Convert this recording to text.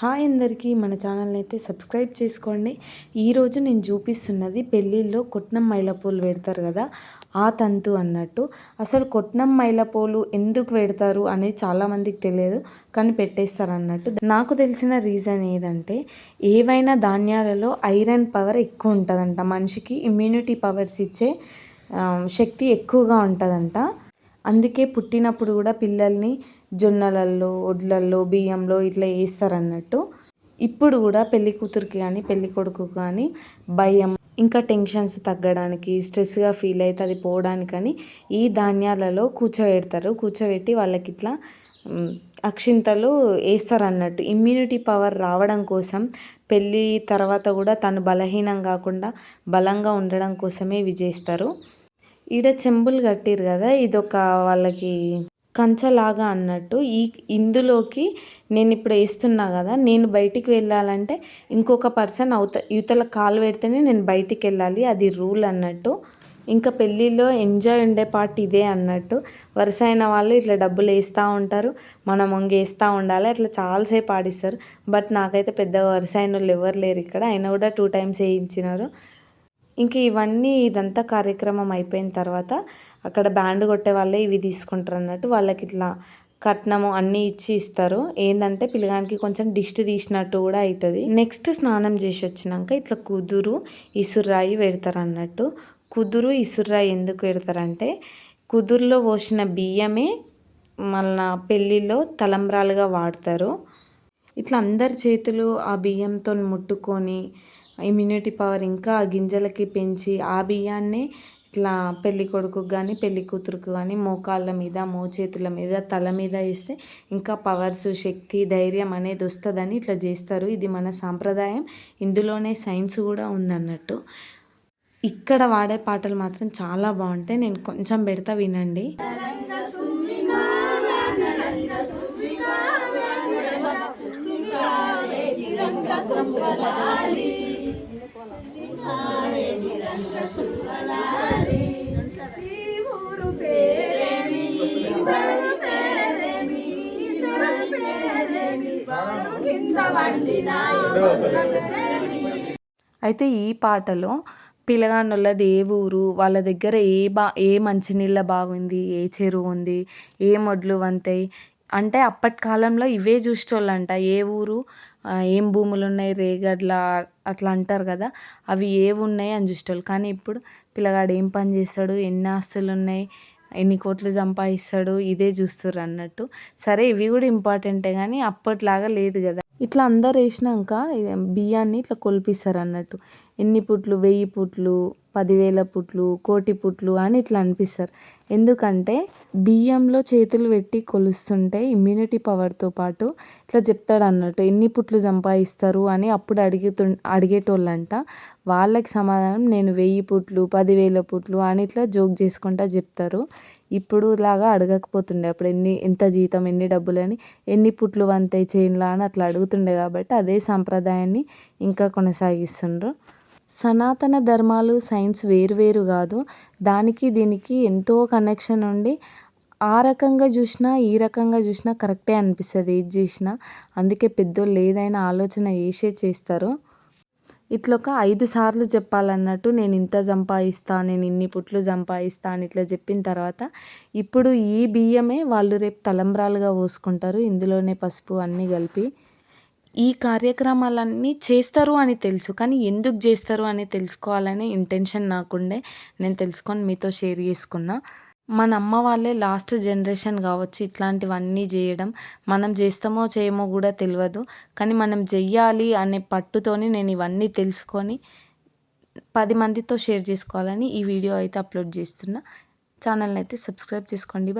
Hi అందరికీ మన ఛానల్ని అయితే సబ్స్క్రైబ్ చేసుకోండి. ఈరోజు నేను చూపిస్తున్నది పెళ్ళిళ్ళలో కొట్నం మైలపూలు పెడతారు కదా ఆ తంతు అన్నట్టు. అసలు కొట్నం మైలపూలు ఎందుకు పెడతారు అనేది చాలామందికి తెలియదు కానీ పెట్టేస్తారు అన్నట్టు. నాకు తెలిసిన రీజన్ ఏదంటే ఏవైనా ధాన్యాలలో ఐరన్ పవర్ ఎక్కువ ఉంటుందంట. మనిషికి ఇమ్యూనిటీ పవర్స్ ఇచ్చే శక్తి ఎక్కువగా ఉంటుందంట. అందుకే పుట్టినప్పుడు కూడా పిల్లల్ని జొన్నలల్లో వడ్లల్లో బియ్యంలో ఇట్లా వేస్తారన్నట్టు ఇప్పుడు కూడా పెళ్ళి కూతురికి కానీ పెళ్ళి కొడుకు కానీ భయం. ఇంకా టెన్షన్స్ తగ్గడానికి స్ట్రెస్గా ఫీల్ అయితే అది పోవడానికని ఈ ధాన్యాలలో కూర్చోబెడతారు. కూర్చోబెట్టి వాళ్ళకి ఇట్లా అక్షింతలు వేస్తారు అన్నట్టు ఇమ్యూనిటీ పవర్ రావడం కోసం పెళ్ళి తర్వాత కూడా తను బలహీనం కాకుండా బలంగా ఉండడం కోసమే ఇవి చేస్తారు. ఈడ చెంబులు కట్టిరు కదా ఇదొక వాళ్ళకి కంచలాగా అన్నట్టు. ఈ ఇందులోకి నేను ఇప్పుడు వేస్తున్నా కదా నేను బయటికి వెళ్ళాలంటే ఇంకొక పర్సన్ అవుత యువతల కాలు పెడితేనే నేను బయటికి వెళ్ళాలి అది రూల్ అన్నట్టు. ఇంకా పెళ్ళిలో ఎంజాయ్ ఉండే పార్ట్ ఇదే అన్నట్టు. వరుస అయిన వాళ్ళు ఇట్లా డబ్బులు వేస్తూ ఉంటారు మనం వంగేస్తూ ఉండాలి అట్లా చాలాసేపు ఆడిస్తారు. బట్ నాకైతే పెద్దగా వరుస అయిన వాళ్ళు ఎవరు లేరు ఇక్కడ అయినా కూడా టూ టైమ్స్ వేయించినారు. ఇంక ఇవన్నీ ఇదంతా కార్యక్రమం అయిపోయిన తర్వాత అక్కడ బ్యాండ్ కొట్టే వాళ్ళే ఇవి తీసుకుంటారు అన్నట్టు వాళ్ళకి ఇట్లా కట్నము అన్నీ ఇచ్చి ఇస్తారు. ఏంటంటే పిల్లగానికి కొంచెం దిష్టి తీసినట్టు కూడా అవుతుంది నెక్స్ట్ స్నానం చేసి వచ్చినాక ఇట్లా కుదురు ఇసురాయి పెడతారు అన్నట్టు. కుదురు ఇసురాయి ఎందుకు పెడతారంటే కుదురులో పోసిన బియ్యమే మళ్ళా పెళ్ళిలో తలంబ్రాలుగా వాడతారు. ఇట్లా అందరి చేతులు ఆ బియ్యంతో ముట్టుకొని ఇమ్యూనిటీ పవర్ ఇంకా ఆ గింజలకి పెంచి ఆ బియ్యాన్నే ఇట్లా పెళ్ళి కొడుకు కానీ పెళ్ళి కూతురుకు కానీ మోకాళ్ళ మీద మోచేతుల మీద తల మీద వేస్తే ఇంకా పవర్స్ శక్తి ధైర్యం అనేది వస్తుందని ఇట్లా చేస్తారు. ఇది మన సాంప్రదాయం. ఇందులోనే సైన్స్ కూడా ఉందన్నట్టు. ఇక్కడ వాడే పాటలు మాత్రం చాలా బాగుంటాయి. నేను కొంచెం పెడతా వినండి. అయితే ఈ పాటలో పిల్లగాండోళ్ళది ఏ ఊరు వాళ్ళ దగ్గర ఏ బా ఏ మంచినీళ్ళ బాగుంది ఏ చెరువు ఉంది ఏ మొడ్లు వంతాయి? అంటే అప్పటి కాలంలో ఇవే చూసేటోళ్ళంట. ఏ ఊరు ఏం భూములు ఉన్నాయి రేగడ్ల అట్లా అంటారు కదా అవి ఏవి ఉన్నాయి అని చూసేటోళ్ళు. కానీ ఇప్పుడు పిల్లగాడు ఏం పని చేస్తాడు ఎన్ని ఆస్తులు ఉన్నాయి ఎన్ని కోట్లు సంపాదిస్తాడు ఇదే చూస్తుర్రు అన్నట్టు. సరే ఇవి కూడా ఇంపార్టెంటే కానీ అప్పట్లాగా లేదు కదా. ఇట్లా అందరు వేసినాక బియ్యాన్ని ఇట్లా కొలిపిస్తారు అన్నట్టు ఎన్ని పుట్లు వెయ్యి పుట్లు పదివేల పుట్లు కోటి పుట్లు అని ఇట్లా అనిపిస్తారు. ఎందుకంటే బియ్యంలో చేతులు పెట్టి కొలుస్తుంటే ఇమ్యూనిటీ పవర్తో పాటు ఇట్లా చెప్తాడు అన్నట్టు ఎన్ని పుట్లు సంపాదిస్తారు అని అప్పుడు అడుగుతు అడిగేటోళ్ళంట. వాళ్ళకి సమాధానం నేను వెయ్యి పుట్లు పదివేల పుట్లు అని ఇట్లా జోక్ చేసుకుంటా చెప్తారు. ఇప్పుడు లాగా అడగకపోతుండే. అప్పుడు ఎన్ని ఎంత జీతం ఎన్ని డబ్బులు అని ఎన్ని పుట్లు వంతాయి చేనులా అని అట్లా అడుగుతుండే కాబట్టి అదే సాంప్రదాయాన్ని ఇంకా కొనసాగిస్తుండ్రు. సనాతన ధర్మాలు సైన్స్ వేరు కాదు. దానికి దీనికి ఎంతో కనెక్షన్ ఉండి ఆ రకంగా చూసినా ఈ రకంగా చూసినా కరెక్టే అనిపిస్తుంది. ఏది చేసినా అందుకే పెద్దోళ్ళు ఏదైనా ఆలోచన వేసే చేస్తారు. ఇట్లా ఒక ఐదు సార్లు చెప్పాలన్నట్టు నేను ఇంత సంపాదిస్తా నేను ఇన్ని పుట్లు సంపాదిస్తా అని ఇట్లా చెప్పిన తర్వాత ఇప్పుడు ఈ బియ్యమే వాళ్ళు రేపు తలంబ్రాలుగా పోసుకుంటారు. ఇందులోనే పసుపు అన్నీ కలిపి ఈ కార్యక్రమాలన్నీ చేస్తారు అని తెలుసు. కానీ ఎందుకు చేస్తారు అని తెలుసుకోవాలనే ఇంటెన్షన్ నాకుండే. నేను తెలుసుకొని మీతో షేర్ చేసుకున్నా. మన అమ్మ వాళ్ళే లాస్ట్ జనరేషన్ కావచ్చు ఇట్లాంటివన్నీ చేయడం. మనం చేస్తామో చేయమో కూడా తెలియదు కానీ మనం చెయ్యాలి అనే పట్టుతోని నేను ఇవన్నీ తెలుసుకొని పది మందితో షేర్ చేసుకోవాలని ఈ వీడియో అయితే అప్లోడ్ చేస్తున్నా. ఛానల్ని అయితే సబ్స్క్రైబ్ చేసుకోండి.